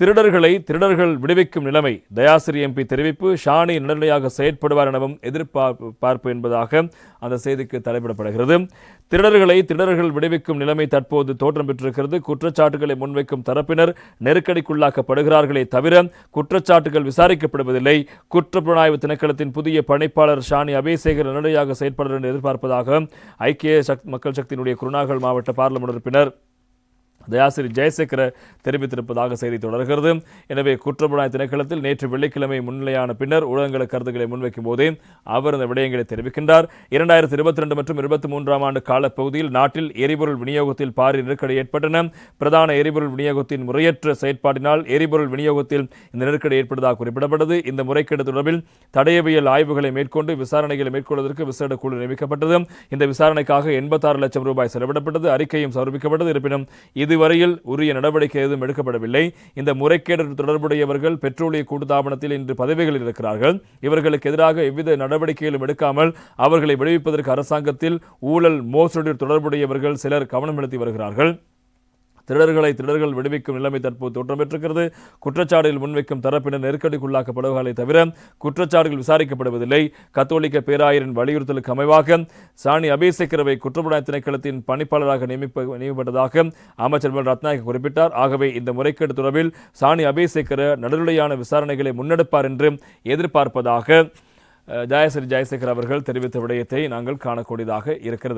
திருடர்களை திருடர்கள் விடுவிக்கும் நிலைமை. தயாசிரி எம்பி தெரிவிப்பு ஷானி நடுநிலையாக செயற்படுவார் எனவும் எதிர்பார்ப்பு என்பதாக அந்த செய்திக்கு தலைப்பிடப்படுகிறது. திருடர்களை திருடர்கள் விடுவிக்கும் நிலைமை தற்போது தோற்றம் பெற்றிருக்கிறது. குற்றச்சாட்டுகளை முன்வைக்கும் தரப்பினர் நெருக்கடிக்குள்ளாக்கப்படுகிறார்களே தவிர குற்றச்சாட்டுகள் விசாரிக்கப்படுவதில்லை. குற்றப்புலனாய்வு திணைக்களத்தின் புதிய பணிப்பாளர் ஷானி அபேசேகர் நடுநிலையாக செயற்படுவார் என்று எதிர்பார்ப்பதாக ஐக்கிய சக் மக்கள் சக்தியினுடைய குருநாகல் மாவட்ட பார்லமெண்ட் உறுப்பினர் தயாசிரி ஜெயசேகர தெரிவித்திருப்பதாக செய்தி தொடர்கிறது. எனவே குற்றப்புலனாய் திணைக்களத்தில் நேற்று வெள்ளிக்கிழமை முன்னிலையான பின்னர் ஊடகங்கள கருத்துக்களை முன்வைக்கும் போதே அவர் இந்த விடயங்களை தெரிவிக்கின்றார். இரண்டாயிரத்தி இருபத்தி ரெண்டு மற்றும் இருபத்தி மூன்றாம் ஆண்டு காலப்பகுதியில் நாட்டில் எரிபொருள் விநியோகத்தில் பாரிய நெருக்கடி ஏற்பட்டன. பிரதான எரிபொருள் விநியோகத்தின் முறையற்ற செயற்பாட்டினால் எரிபொருள் விநியோகத்தில் இந்த நெருக்கடி ஏற்பட்டதாக குறிப்பிடப்பட்டது. இந்த முறைகேடு தொடர்பில் தடயவியல் ஆய்வுகளை மேற்கொண்டு விசாரணைகளை மேற்கொள்வதற்கு விசேட குழு நியமிக்கப்பட்டது. இந்த விசாரணைக்காக எண்பத்தாறு லட்சம் ரூபாய் செலவிடப்பட்டது. அறிக்கையும் சமர்ப்பிக்கப்பட்டது. இருப்பினும் இது இதுவரையில் உரிய நடவடிக்கை எதுவும் எடுக்கப்படவில்லை. இந்த முறைகேடு தொடர்புடையவர்கள் பெட்ரோலிய கூட்டுத்தாபனத்தில் இன்று பதவிகளில் இருக்கிறார்கள். இவர்களுக்கு எதிராக எவ்வித நடவடிக்கைகளும் எடுக்காமல் அவர்களை விடுவிப்பதற்கு அரசாங்கத்தில் ஊழல் மோசடி தொடர்புடையவர்கள் சிலர் கவனம் செலுத்தி வருகிறார்கள். திருடர்களை திருடர்கள் விடுவிக்கும் நிலைமை தற்போது தோற்றம் பெற்றிருக்கிறது. குற்றச்சாட்டுகள் முன்வைக்கும் தரப்பினர் நெருக்கடிக்குள்ளாக்கப்படுவதை தவிர குற்றச்சாட்டுகள் விசாரிக்கப்படுவதில்லை. கத்தோலிக்க பேராயரின் வலியுறுத்தலுக்கு அமைவாக சாணி அபேசேகரவை குற்றப்புலனாய்வு திணைக்களத்தின் பணிப்பாளராக நியமிப்ப நியமிக்கப்பட்டதாக அமைச்சர் மல் ரத்நாயக குறிப்பிட்டார். ஆகவே இந்த முறைகேடு தொடர்பில் சாணி அபேசேகர நடுநிலையான விசாரணைகளை முன்னெடுப்பார் என்று எதிர்பார்ப்பதாக அஹ், ஜெயசேகர் அவர்கள் தெரிவித்த விடயத்தை நாங்கள் காணக்கூடியதாக இருக்கிறது.